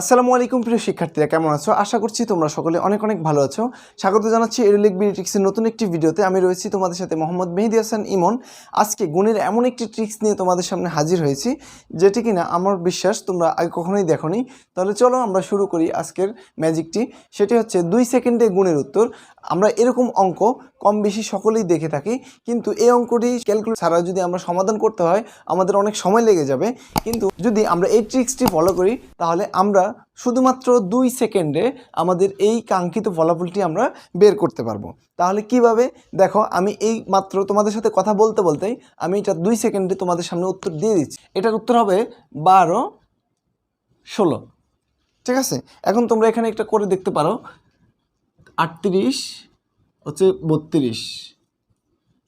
আসসালামু আলাইকুম প্রিয় শিক্ষার্থীরা, কেমন আছো? আশা করছি তোমরা সকলে অনেক অনেক ভালো আছো। স্বাগত জানাচ্ছি এরুলিক বিডিট্রিক্সের নতুন একটি ভিডিওতে। আমি রয়েছি তোমাদের সাথে মোহাম্মদ মেহেদি হাসান ইমন। আজকে গুণের এমন একটি ট্রিক্স নিয়ে তোমাদের সামনে হাজির হয়েছি, যেটি কিনা আমার বিশ্বাস তোমরা আগে কখনোই দেখোনি। তাহলে চলো আমরা শুরু করি আজকের ম্যাজিকটি সেটি হচ্ছে দুই সেকেন্ডে গুণের উত্তর। আমরা এরকম অঙ্ক কম বেশি সকলেই দেখে থাকি। কিন্তু এই অঙ্কটি ক্যালকুলেট ছাড়া যদি আমরা সমাধান করতে হয়, আমাদের অনেক সময় লেগে যাবে। কিন্তু যদি আমরা এই ট্রিক্সটি ফলো করি, তাহলে আমরা শুধুমাত্র দুই সেকেন্ডে আমাদের এই কাঙ্ক্ষিত ফলাফলটি আমরা বের করতে পারব। তাহলে কীভাবে? দেখো, আমি এই মাত্র তোমাদের সাথে কথা বলতে বলতেই আমি এটা দুই সেকেন্ডে তোমাদের সামনে উত্তর দিয়ে দিচ্ছি। এটার উত্তর হবে বারো, ষোলো। ঠিক আছে? এখন তোমরা এখানে একটা করে দেখতে পারো। আটত্রিশ হচ্ছে বত্রিশ।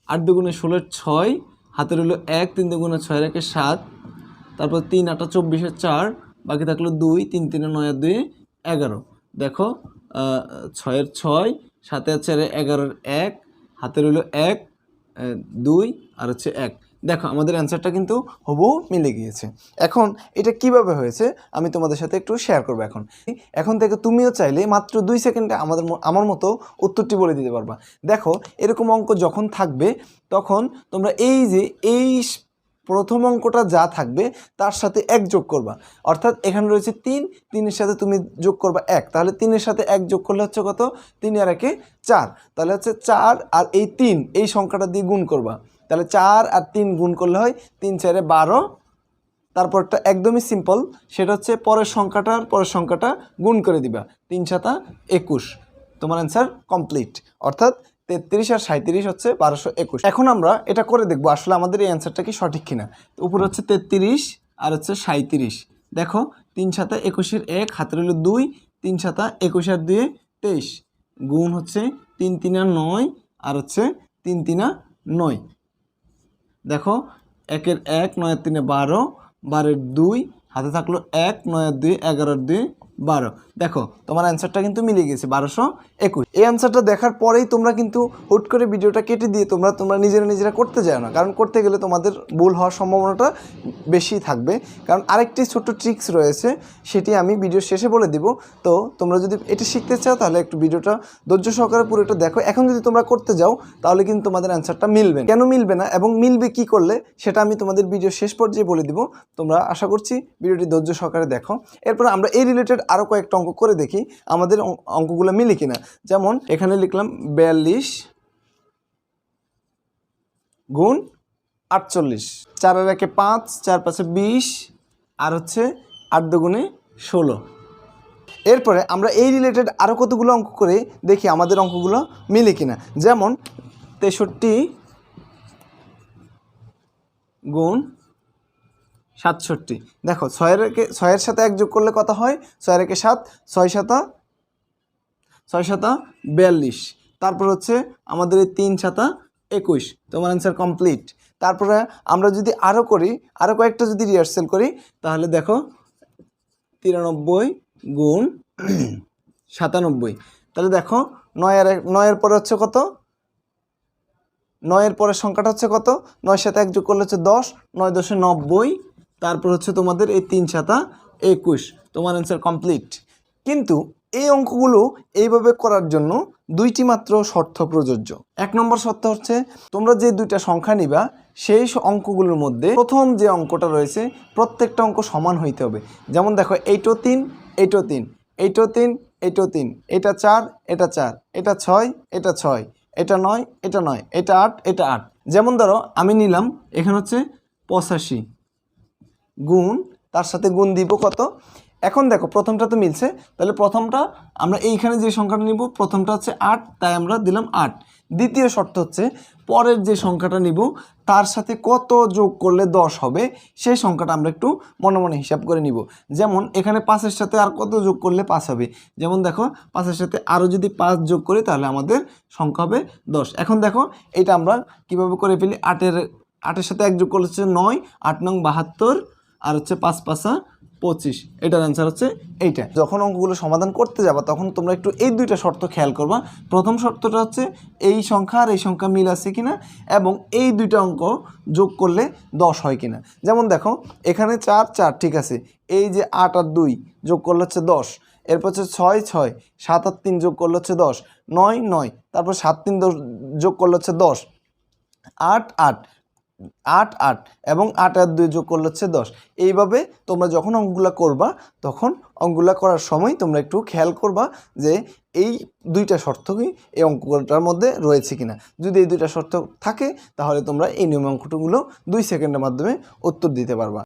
আট দুগুণে ষোলো ছয়, হাতে রইল এক, তিন দুগুণে ছয় একে সাত, তারপর তিন, আটা চব্বিশে চার, বাকি থাকল দুই, তিন, তিনে নয় দুই, এগারো। দেখো ছয়ের ছয়, সাতে আছে এগারোর এক, হাতে রইল এক দুই, আর হচ্ছে এক। দেখো, আমাদের অ্যান্সারটা কিন্তু হবু মিলে গিয়েছে। এখন, এটা কীভাবে হয়েছে? আমি তোমাদের সাথে একটু শেয়ার করব এখন। এখন থেকে তুমিও চাইলে মাত্র দুই সেকেন্ডে আমাদের আমার মতো উত্তরটি বলে দিতে পারবা। দেখো, এরকম অঙ্ক যখন থাকবে, তখন তোমরা এই যে, এই প্রথম অঙ্কটা যা থাকবে, তার সাথে এক যোগ করবা। অর্থাৎ এখানে রয়েছে তিন, তিনের সাথে তুমি যোগ করবা এক। তাহলে তিনের সাথে এক যোগ করলে হচ্ছে কত? তিন আর একে চার। তাহলে হচ্ছে চার আর এই তিন, এই সংখ্যাটা দিয়ে গুণ করবা। তাহলে চার আর তিন গুণ করলে হয় তিন চারে বারো। তারপরটা একদমই সিম্পল সেটা হচ্ছে পরের সংখ্যাটার পরের সংখ্যাটা গুণ করে দিবা। তিন সাতা একুশ। তোমার অ্যান্সার কমপ্লিট অর্থাৎ তেত্রিশ আর সাঁত্রিশ হচ্ছে বারোশো একুশ। এখন আমরা এটা করে দেখব আসলে আমাদের এই অ্যান্সারটা কি সঠিক কিনা। উপরে হচ্ছে তেত্রিশ আর হচ্ছে সাঁত্রিশ দেখো, তিন সাতা একুশের এক, হাতের হলো দুই, তিন সাতা একুশ আর দুয়ে তেইশ। গুণ হচ্ছে তিন তিনা নয় আর হচ্ছে তিন তিনা নয়। দেখো একের এক নয়ের তিনে বারো বারের দুই হাতে থাকল এক নয়ের দুই এগারোর দুই, বারো। দেখো, তোমার অ্যান্সারটা কিন্তু মিলে গেছে, বারোশো একুশ। এই অ্যান্সারটা দেখার পরেই তোমরা কিন্তু হুট করে ভিডিওটা কেটে দিয়ে তোমরা তোমরা নিজেরা নিজেরা করতে যাও না। কারণ করতে গেলে তোমাদের ভুল হওয়ার সম্ভাবনাটা বেশি থাকবে। কারণ আরেকটি ছোট্ট ট্রিক্স রয়েছে, সেটি আমি ভিডিও শেষে বলে দিব। তো তোমরা যদি এটি শিখতে চাও, তাহলে একটু ভিডিওটা ধৈর্য সহকারে পুরোটা দেখো। এখন যদি তোমরা করতে যাও, তাহলে কিন্তু তোমাদের অ্যান্সারটা মিলবে কেন মিলবে না? এবং মিলবে কি করলে? সেটা আমি তোমাদের ভিডিও শেষ পর্যায়ে বলে দিব। তোমরা আশা করছি ভিডিওটি ধৈর্য সহকারে দেখো। এরপর আমরা এই রিলেটেড আরও কয়েকটা অঙ্ক করে দেখি আমাদের অঙ্ক- অঙ্কগুলো মিলে কিনা। যেমন এখানে লিখলাম বিয়াল্লিশ গুণ আটচল্লিশ। চারের একে পাঁচ, চার পাঁচে বিশ, আর হচ্ছে আট দুগুণে ষোলো। এরপরে আমরা এই রিলেটেড আরও কতগুলো অঙ্ক করে দেখি আমাদের অঙ্কগুলো মিলে কিনা। যেমন তেষট্টি গুণ সাতষট্টি। দেখো ছয়ের ছয়ের সাথে এক যোগ করলে কত হয়? ছয়ের একে সাত, ছয় সাতা ছয় সাতা বিয়াল্লিশ। তারপর হচ্ছে আমাদের এই তিন সাতা একুশ। তোমার অ্যান্সার কমপ্লিট তারপরে আমরা যদি আরও করি আরও কয়েকটা যদি রিহার্সেল করি, তাহলে দেখো, তিরানব্বই গুণ সাতানব্বই। তাহলে দেখো, নয়ের নয়ের পরে হচ্ছে কত? নয়ের পরের সংখ্যাটা হচ্ছে কত? নয় সাথে এক যোগ করলে হচ্ছে দশ, নয় দশে নব্বই তারপর হচ্ছে তোমাদের এই তিন সাতা একুশ। তোমার অ্যান্সার কমপ্লিট কিন্তু এই অঙ্কগুলো এইভাবে করার জন্য দুইটি মাত্র শর্ত প্রযোজ্য। এক নম্বর শর্ত হচ্ছে, তোমরা যে দুইটা সংখ্যা নিবা, সেই অঙ্কগুলোর মধ্যে প্রথম যে অঙ্কটা রয়েছে, প্রত্যেকটা অঙ্ক সমান হইতে হবে। যেমন দেখো, এইটো তিন এইটো তিন এইটো তিন এইটো তিন, এটা চার এটা চার, এটা ছয় এটা ছয়, এটা নয় এটা নয়, এটা আট এটা আট। যেমন ধরো, আমি নিলাম, এখানে হচ্ছে পঁচাশি। গুণ, তার সাথে গুণ দিব কত? এখন দেখো, প্রথমটা তো মিলছে, তাহলে প্রথমটা আমরা এইখানে যে সংখ্যাটা নিব, প্রথমটা হচ্ছে আট, তাই আমরা দিলাম আট। দ্বিতীয় শর্ত হচ্ছে, পরের যে সংখ্যাটা নিব, তার সাথে কত যোগ করলে দশ হবে, সেই সংখ্যাটা আমরা একটু মনে মনে হিসাব করে নিব। যেমন, এখানে পাঁচের সাথে আর কত যোগ করলে পাঁচ হবে? যেমন দেখো, পাঁচের সাথে আরও যদি পাঁচ যোগ করি, তাহলে আমাদের সংখ্যা হবে দশ। এখন দেখো এটা আমরা কীভাবে করে ফেলি? আটের আটের সাথে এক যোগ করলে হচ্ছে নয়, আট নং বাহাত্তর আর হচ্ছে পাঁচ পাঁচা পঁচিশ। এটার অ্যান্সার হচ্ছে এইটা। যখন অঙ্কগুলো সমাধান করতে যাবা, তখন তোমরা একটু এই দুইটা শর্ত খেয়াল করবা। প্রথম শর্তটা হচ্ছে এই সংখ্যা আর এই সংখ্যা মিল আছে কিনা এবং এই দুইটা অঙ্ক যোগ করলে দশ হয় কিনা। যেমন দেখো, এখানে চার চার, ঠিক আছে। এই যে আট আর দুই যোগ করলে হচ্ছে দশ। এরপর হচ্ছে ছয় ছয়, সাত আর তিন যোগ করলে হচ্ছে দশ। নয় নয়, তারপর সাত, তিন যোগ করলে হচ্ছে দশ। আট আট আট আট এবং আট আর দুই যোগ করলে হচ্ছে দশ। এইভাবে তোমরা যখন অঙ্কগুলা করবা, তখন অঙ্কগুলা করার সময় তোমরা একটু খেয়াল করবা যে এই দুইটা শর্তই এই অঙ্কটার মধ্যে রয়েছে কিনা। যদি এই দুইটা শর্ত থাকে, তাহলে তোমরা এই নিয়ম অঙ্কগুলো দুই সেকেন্ডের মাধ্যমে উত্তর দিতে পারবা।